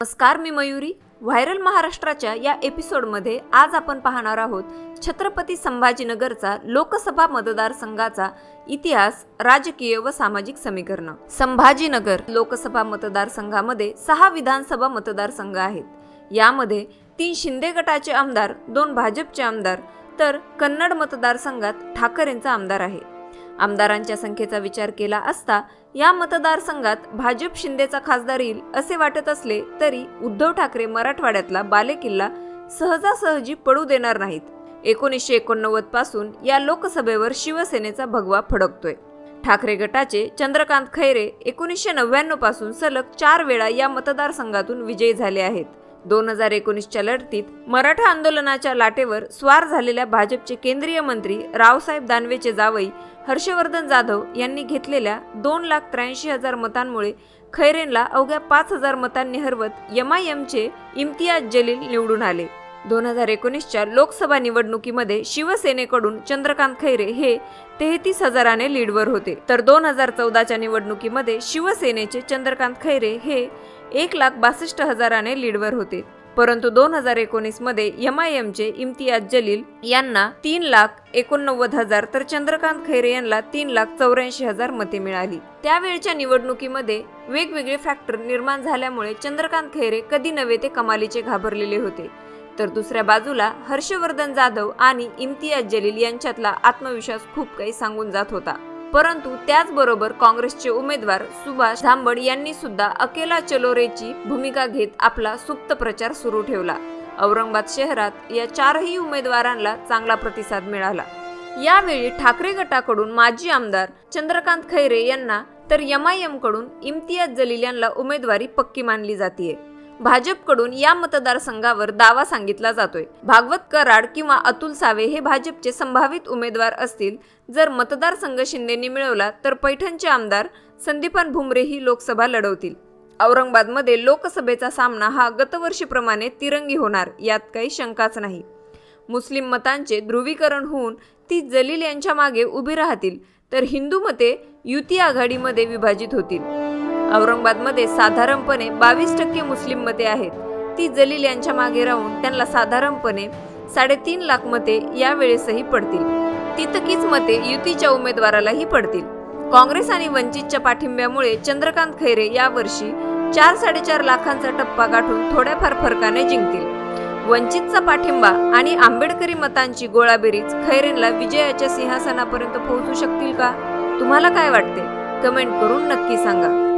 नमस्कार मी मयुरी. व्हायरल महाराष्ट्राच्या या एपिसोडमध्ये आज आपण पाहणार आहोत छत्रपती संभाजीनगरचा लोकसभा मतदारसंघाचा इतिहास राजकीय व सामाजिक समीकरण. संभाजीनगर लोकसभा मतदारसंघामध्ये सहा विधानसभा मतदारसंघ आहेत. यामध्ये तीन शिंदे गटाचे आमदार दोन भाजपचे आमदार तर कन्नड मतदारसंघात ठाकरेंचा आमदार आहे. आमदारांच्या संख्येचा विचार केला असता या मतदारसंघात भाजप शिंदेचा खासदार येईल असे वाटत असले तरी उद्धव ठाकरे मराठवाड्यातला बालेकिल्ला सहजासहजी पडू देणार नाहीत. एकोणीसशे एकोणनव्वदपासून या लोकसभेवर शिवसेनेचा भगवा फडकतोय. ठाकरे गटाचे चंद्रकांत खैरे एकोणीसशे नव्याण्णवपासून सलग चार वेळा या मतदारसंघातून विजयी झाले आहेत. दोन हजार एकोणीसच्या लढतीत मराठा आंदोलनाच्या लाटेवर स्वार झालेल्या भाजपचे केंद्रीय मंत्री रावसाहेब दानवेचे जावई हर्षवर्धन जाधव यांनी घेतलेल्या दोन लाख त्र्याऐंशी हजार मतांमुळे खैरेनला अवघ्या पाच हजार मतांनी हरवत एमआयएमचे इम्तियाज जलील निवडून आले. दोन हजार एकोणीसच्या लोकसभा निवडणुकीमध्ये शिवसेनेकडून चंद्रकांत खैरे हे तेहतीस हजाराने लीडवर होते. तर दोन हजार चौदाच्या निवडणुकीमध्ये शिवसेनेचे चंद्रकांत खैरे हे एक लाख बासष्ट हजाराने लीडवर होते. परंतु दोन हजार एकोणीसमध्ये एम आय एमचे इम्तियाज जलील यांना तीन लाख एकोणनव्वद हजार तर चंद्रकांत खैरे यांना तीन लाख चौऱ्याऐंशी हजार मते मिळाली. त्यावेळच्या निवडणुकीमध्ये वेगवेगळे फॅक्टर निर्माण झाल्यामुळे चंद्रकांत खैरे कधी नव्हे ते कमालीचे घाबरलेले होते. तर दुसऱ्या बाजूला हर्षवर्धन जाधव आणि इम्तियाज जलील यांच्यातला आत्मविश्वास खूप काही सांगून जात होता. परंतु त्याचबरोबर काँग्रेसचे उमेदवार सुभाष झांबड यांनी सुद्धा अकेला चलोरेची भूमिका घेत आपला सुप्त प्रचार सुरू ठेवला. औरंगाबाद शहरात या चारही उमेदवारांना चांगला प्रतिसाद मिळाला. यावेळी ठाकरे गटाकडून माजी आमदार चंद्रकांत खैरे यांना तर एमआयएमकडून इम्तियाज जलील यांना उमेदवारी पक्की मानली जाते भाजपकडून या मतदारसंघावर दावा सांगितला जातोय. भागवत कराड किंवा अतुल सावे हे भाजपचे संभावित उमेदवार असतील. जर मतदारसंघ शिंदेनी मिळवला तर पैठणचे आमदार संदीपान भुमरे ही लोकसभा लढवतील. औरंगाबादमध्ये लोकसभेचा सामना हा गतवर्षीप्रमाणे तिरंगी होणार यात काही शंकाच नाही. मुस्लिम मतांचे ध्रुवीकरण होऊन ती जलील यांच्या मागे उभी राहतील तर हिंदू मते युती आघाडीमध्ये विभाजित होतील. औरंगाबादमध्ये साधारणपणे बावीस टक्के मुस्लिम मते आहेत. ती जलील यांच्या मागे राहून त्यांना साधारणपणे साडेतीन लाख मते यावेळेसही पडतील. तितकीच मते युतीच्या उमेदवारालाही पडतील. काँग्रेस आणि वंचितच्या पाठिंब्यामुळे चंद्रकांत खैरे यावर्षी चार साडेचार लाखांचा टप्पा गाठून थोड्याफार फरकाने जिंकतील. वंचितचा पाठिंबा आणि आंबेडकरी मतांची गोळाबेरीज खैरेंना विजयाच्या सिंहासनापर्यंत पोहोचू शकतील का? तुम्हाला काय वाटते? कमेंट करून नक्की सांगा.